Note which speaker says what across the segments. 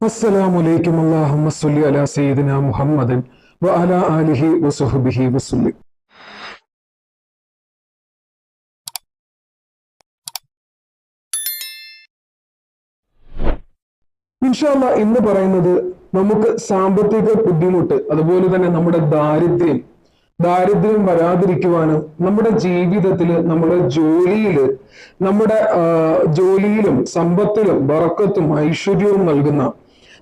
Speaker 1: അസ്സലാമലൈക്കും അലാ മുഹമ്മദൻ ഇന്ന് പറയുന്നത് നമുക്ക് സാമ്പത്തിക ബുദ്ധിമുട്ട് അതുപോലെ തന്നെ നമ്മുടെ ദാരിദ്ര്യം. ദാരിദ്ര്യം വരാതിരിക്കുവാനും നമ്മുടെ ജീവിതത്തിൽ നമ്മുടെ ജോലിയിൽ നമ്മുടെ ജോലിയിലും സമ്പത്തിലും വറക്കത്തും ഐശ്വര്യവും നൽകുന്ന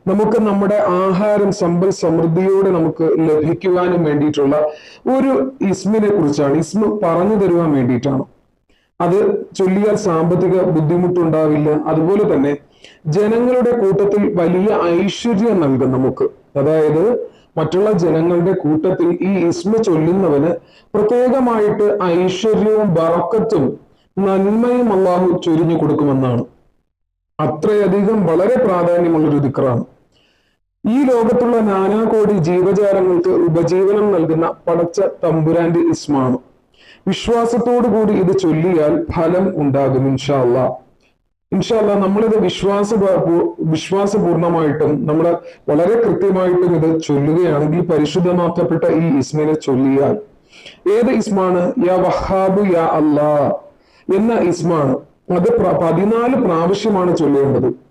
Speaker 1: നമുക്ക് നമ്മുടെ ആഹാരം സമ്പൽ സമൃദ്ധിയോടെ നമുക്ക് ലഭിക്കുവാനും വേണ്ടിയിട്ടുള്ള ഒരു ഇസ്മിനെ കുറിച്ചാണ്. ഇസ്മ പറഞ്ഞു തരുവാൻ വേണ്ടിയിട്ടാണ്. അത് ചൊല്ലിയാൽ സാമ്പത്തിക ബുദ്ധിമുട്ടുണ്ടാവില്ല. അതുപോലെ തന്നെ ജനങ്ങളുടെ കൂട്ടത്തിൽ വലിയ ഐശ്വര്യം നൽകും നമുക്ക്. അതായത് മറ്റുള്ള ജനങ്ങളുടെ കൂട്ടത്തിൽ ഈ ഇസ്മ ചൊല്ലുന്നവന് പ്രത്യേകമായിട്ട് ഐശ്വര്യവും ബറക്കത്തും നന്മയും അള്ളാഹു ചൊരിഞ്ഞു കൊടുക്കുമെന്നാണ്. അത്രയധികം വളരെ പ്രാധാന്യമുള്ളൊരു ദിക്റാണ്. ഈ ലോകത്തുള്ള നാനാകോടി ജീവജാലങ്ങൾക്ക് ഉപജീവനം നൽകുന്ന പടച്ച തമ്പുരാന്റെ ഇസ്മാണ്. വിശ്വാസത്തോടു കൂടി ഇത് ചൊല്ലിയാൽ ഫലം ഉണ്ടാകും ഇൻഷാല്ല ഇൻഷാല്ല നമ്മളിത് വിശ്വാസ വിശ്വാസപൂർണമായിട്ടും നമ്മൾ വളരെ കൃത്യമായിട്ടും ഇത് ചൊല്ലുകയാണെങ്കിൽ പരിശുദ്ധമാക്കപ്പെട്ട ഈ ഇസ്മിനെ ചൊല്ലിയാൽ ഏത് ഇസ്മാണ്? യാ വഹാബു യാ അല്ലാ എന്ന ഇസ്മാണ്. അത് പതിനാല് പ്രാവശ്യമാണ് ചൊല്ലേണ്ടത്.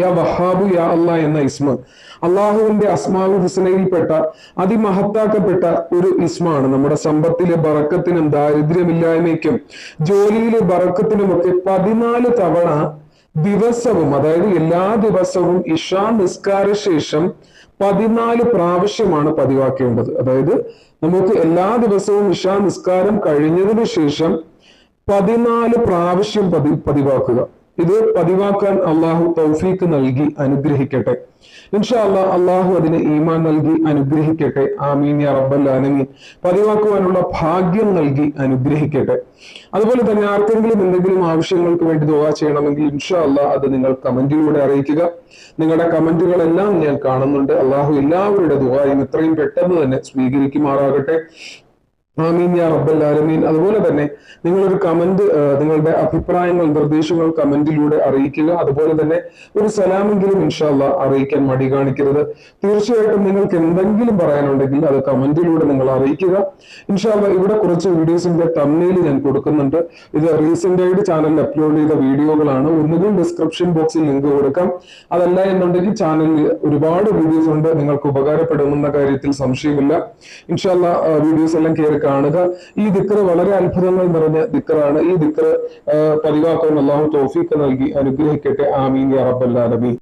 Speaker 1: യാ വഹാബു യാ അല്ല എന്ന ഇസ്മ. അള്ളാഹുവിന്റെ അസ്മാവു ഹുസനയിൽപ്പെട്ട അതിമഹത്താക്കപ്പെട്ട ഒരു ഇസ്മാണ്. നമ്മുടെ സമ്പത്തിലെ ബറക്കത്തിനും ദാരിദ്ര്യമില്ലായ്മയ്ക്കും ജോലിയിലെ ബറക്കത്തിനുമൊക്കെ പതിനാല് തവണ ദിവസവും അതായത് എല്ലാ ദിവസവും ഇഷാ നിസ്കാര ശേഷം പതിനാല് പ്രാവശ്യമാണ് പതിവാക്കേണ്ടത്. അതായത് നമുക്ക് എല്ലാ ദിവസവും ഇഷാ നിസ്കാരം കഴിഞ്ഞതിന് ശേഷം പതിനാല് പ്രാവശ്യം പതി പതിവാക്കുക. ഇത് പതിവാക്കാൻ അള്ളാഹു തൗഫീക്ക് നൽകി അനുഗ്രഹിക്കട്ടെ. ഇൻഷാ അല്ലാ അള്ളാഹു അതിന് ഈമാൻ നൽകി അനുഗ്രഹിക്കട്ടെ. ആമീൻ യാ റബ്ബൽ പതിവാക്കുവാനുള്ള ഭാഗ്യം നൽകി അനുഗ്രഹിക്കട്ടെ. അതുപോലെ തന്നെ ആർക്കെങ്കിലും എന്തെങ്കിലും ആവശ്യങ്ങൾക്ക് വേണ്ടി ദുആ ചെയ്യണമെങ്കിൽ ഇൻഷാ അല്ലാ അത് നിങ്ങൾ കമന്റിലൂടെ അറിയിക്കുക. നിങ്ങളുടെ കമന്റുകളെല്ലാം ഞാൻ കാണുന്നുണ്ട്. അള്ളാഹു എല്ലാവരുടെ ദുആയും എത്രയും പെട്ടെന്ന് തന്നെ സ്വീകരിക്കുമാറാകട്ടെ. ആമീൻ യാ അതുപോലെ തന്നെ നിങ്ങളൊരു കമന്റ് നിങ്ങളുടെ അഭിപ്രായങ്ങൾ നിർദ്ദേശങ്ങൾ കമന്റിലൂടെ അറിയിക്കുക. അതുപോലെ തന്നെ ഒരു സലാമെങ്കിലും ഇൻഷാല്ല അറിയിക്കാൻ മടി കാണിക്കരുത്. തീർച്ചയായിട്ടും നിങ്ങൾക്ക് എന്തെങ്കിലും പറയാനുണ്ടെങ്കിൽ അത് കമന്റിലൂടെ നിങ്ങൾ അറിയിക്കുക. ഇൻഷാല്ല ഇവിടെ കുറച്ച് വീഡിയോസിന്റെ തമ്മിൽ ഞാൻ കൊടുക്കുന്നുണ്ട്. ഇത് റീസെന്റ് ആയിട്ട് ചാനലിൽ അപ്ലോഡ് ചെയ്ത വീഡിയോകളാണ് ഒന്നുകിൽ ഡിസ്ക്രിപ്ഷൻ ബോക്സിൽ ലിങ്ക് കൊടുക്കാം. അതല്ല എന്നുണ്ടെങ്കിൽ ചാനലിൽ ഒരുപാട് വീഡിയോസ് ഉണ്ട്. നിങ്ങൾക്ക് ഉപകാരപ്പെടുമെന്ന കാര്യത്തിൽ സംശയമില്ല. ഇൻഷാല്ല വീഡിയോസ് എല്ലാം കയറി കാണുക. ഈ ദിക്കറ് വളരെ അത്ഭുതങ്ങൾ നിറഞ്ഞ ദിക്കറാണ്. ഈ ദിക്കറ് പതിവാക്കാൻ അള്ളാഹു തോഫീക്ക് നൽകി. അനുഗ്രഹിക്കട്ടെ. ആമീൻ ആലമീൻ.